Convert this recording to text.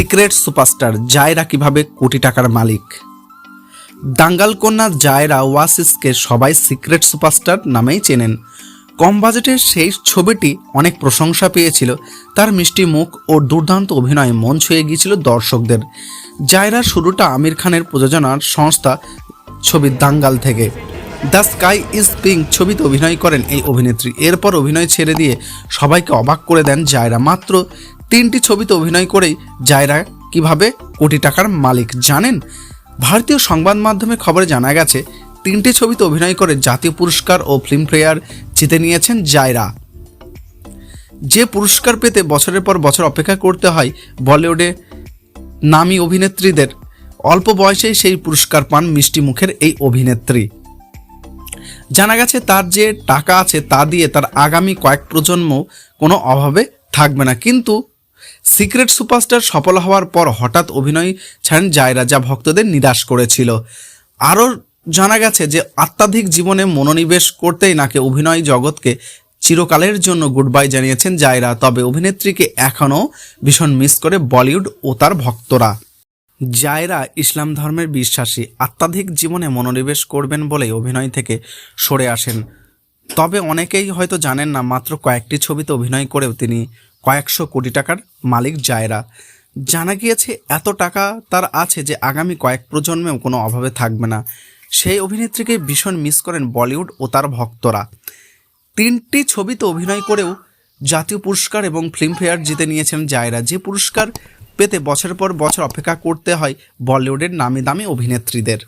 Secret superstar Zaira কীভাবে কোটি টাকার মালিক? দাঙ্গাল কন্যা জায়রা ওয়াসিসকে সবাই সিক্রেট সুপারস্টার নামেই চেনেন। কম বাজেটের সেই ছবিটি অনেক প্রশংসা পেয়েছিল। তার মিষ্টি মুখ ও দুর্দান্ত অভিনয়ে মন ছুঁয়ে গিয়েছিল দর্শকদের। জায়রার শুরুটা আমির খানের প্রযোজনার সংস্থা ছবি দাঙ্গাল থেকে। দ্য স্কাই ইজ পিঙ্ক ছবিতে অভিনয় করেন এই অভিনেত্রী। এরপর অভিনয় ছেড়ে দিয়ে সবাইকে অবাক করে দেন জায়রা। মাত্র তিনটি ছবিতে অভিনয় করেই জায়রা কীভাবে কোটি টাকার মালিক জানেন? ভারতীয় সংবাদ মাধ্যমে খবরে জানা গেছে, তিনটি ছবিতে অভিনয় করে জাতীয় পুরস্কার ও ফিল্মফেয়ার জিতে নিয়েছেন জায়রা। যে পুরস্কার পেতে বছরের পর বছর অপেক্ষা করতে হয় বলিউডে নামী অভিনেত্রীদের, অল্প বয়সেই সেই পুরস্কার পান মিষ্টি মুখের এই অভিনেত্রী। জানা গেছে তার যে টাকা আছে তা দিয়ে তার আগামী কয়েক প্রজন্ম কোনো অভাবে থাকবে না, কিন্তু সিক্রেট সুপারস্টার সফল হওয়ার পর হঠাৎ অভিনয় ছাড়েন জায়রা যা ভক্তদের নিরাশ করেছিল। আরও জানা গেছে যে আত্মাধিক জীবনে মনোনিবেশ করতেই নাকি অভিনয় জগৎকে চিরকালের জন্য গুড বাই জানিয়েছেন জায়রা, তবে অভিনেত্রীকে এখনও ভীষণ মিস করে বলিউড ও তার ভক্তরা। জায়রা, ইসলাম ধর্মের বিশ্বাসী আত্মাধিক জীবনে মনোনিবেশ করবেন বলে অভিনয় থেকে সরে আসেন। তবে অনেকেই হয়তো জানেন না, মাত্র কয়েকটি ছবিতে অভিনয় করেও তিনি কয়েকশো কোটি টাকার মালিক জায়রা। জানা গিয়েছে, এত টাকা তার আছে যে আগামী কয়েক প্রজন্মেও কোনো অভাবে থাকবে না। সেই অভিনেত্রীকে ভীষণ মিস করেন বলিউড ও তার ভক্তরা। তিনটি ছবিতে অভিনয় করেও জাতীয় পুরস্কার এবং ফিল্মফেয়ার জিতে নিয়েছেন জায়রা। যে পুরস্কার পেতে বছর পর বছর অপেক্ষা করতে হয় বলিউডের নামি দামি অভিনেত্রীদের।